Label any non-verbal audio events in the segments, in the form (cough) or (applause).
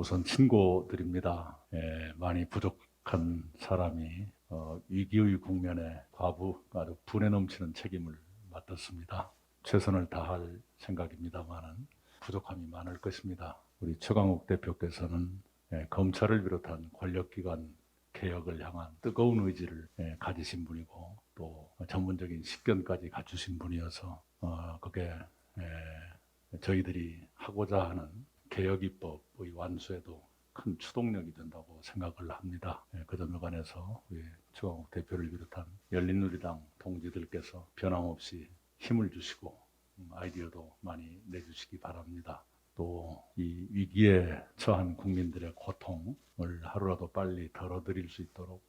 우선 친구들입니다. 예, 많이 부족한 사람이 어, 위기의 국면에 과부 아주 분에 넘치는 책임을 맡았습니다. 최선을 다할 생각입니다만은 부족함이 많을 것입니다. 우리 최강욱 대표께서는 예, 검찰을 비롯한 권력기관 개혁을 향한 뜨거운 의지를 예, 가지신 분이고 또 전문적인 식견까지 갖추신 분이어서 어, 그게 예, 저희들이 하고자 하는 개혁 입법의 완수에도 큰 추동력이 된다고 생각을 합니다. 예, 그 점에 관해서 우리 최강욱 대표를 비롯한 열린우리당 동지들께서 변함없이 힘을 주시고 음, 아이디어도 많이 내주시기 바랍니다. 또 이 위기에 처한 국민들의 고통을 하루라도 빨리 덜어드릴 수 있도록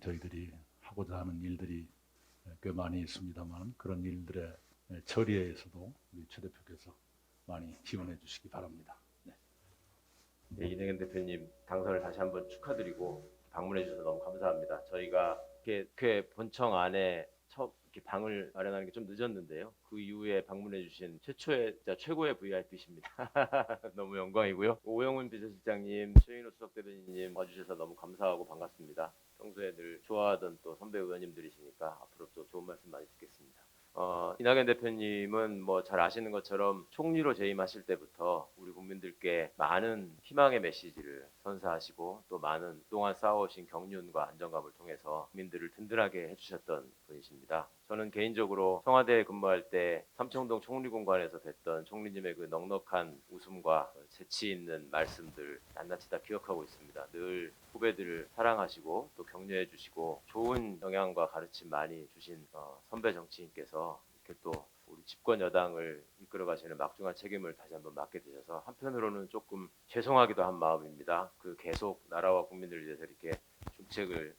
저희들이 하고자 하는 일들이 꽤 많이 있습니다만 그런 일들의 처리에서도 우리 최 대표께서 많이 지원해 주시기 바랍니다. 네, 이낙연 대표님 당선을 다시 한번 축하드리고 방문해 주셔서 너무 감사합니다. 저희가 국회 본청 안에 첫 이렇게 방을 마련하는 게 좀 늦었는데요. 그 이후에 방문해 주신 최초의 진짜 최고의 VIP십니다. (laughs) 너무 영광이고요. 오영훈 비서실장님, 최인호 수석 대변인님 와주셔서 너무 감사하고 반갑습니다. 평소에 늘 좋아하던 또 선배 의원님들이시니까 앞으로 또 좋은 말씀 많이 듣겠습니다. 어, 이낙연 대표님은 뭐 잘 아시는 것처럼 총리로 재임하실 때부터 우리 국민들께 많은 희망의 메시지를 선사하시고 또 많은 동안 쌓아오신 경륜과 안정감을 통해서 국민들을 든든하게 해주셨던 분이십니다. 저는 개인적으로 청와대에 근무할 때 삼청동 총리공관에서 뵀던 총리님의 그 넉넉한 웃음과 재치 있는 말씀들 낱낱이 다 기억하고 있습니다. 늘 후배들을 사랑하시고 또 격려해 주시고 좋은 영향과 가르침 많이 주신 어, 선배 정치인께서 이렇게 또 우리 집권 여당을 이끌어 가시는 막중한 책임을 다시 한번 맡게 되셔서 한편으로는 조금 죄송하기도 한 마음입니다. 그 계속 나라와 국민들을 위해서 이렇게 중책을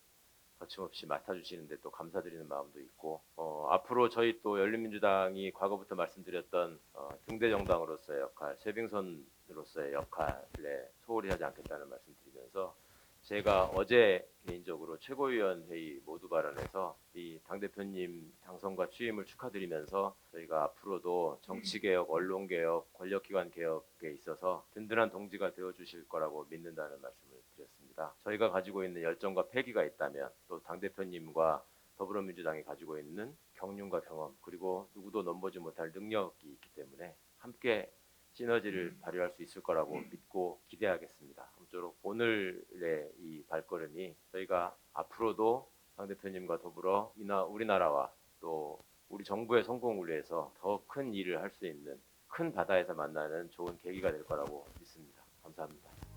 거침없이 맡아주시는데 또 감사드리는 마음도 있고 어, 앞으로 저희 또 열린민주당이 과거부터 말씀드렸던 어, 등대 정당으로서의 역할, 쇄빙선으로서의 역할에 소홀히 하지 않겠다는 말씀드리면서 제가 어제 개인적으로 최고위원 회의 모두 발언에서 이 당 대표님 당선과 취임을 축하드리면서 저희가 앞으로도 정치 개혁, 언론 개혁, 권력기관 개혁에 있어서 든든한 동지가 되어 주실 거라고 믿는다는 말씀을 드렸습니다. 저희가 가지고 있는 열정과 패기가 있다면 또 당 대표님과 더불어민주당이 가지고 있는 경륜과 경험 그리고 누구도 넘보지 못할 능력이 있기 때문에 함께 시너지를 발휘할 수 있을 거라고 믿고 기대하겠습니다. 아무쪼록 오늘의 이 발걸음이 저희가 앞으로도 당 대표님과 더불어 이나 우리나라와 또 우리 정부의 성공을 위해서 더 큰 일을 할 수 있는 큰 바다에서 만나는 좋은 계기가 될 거라고 믿습니다. 감사합니다.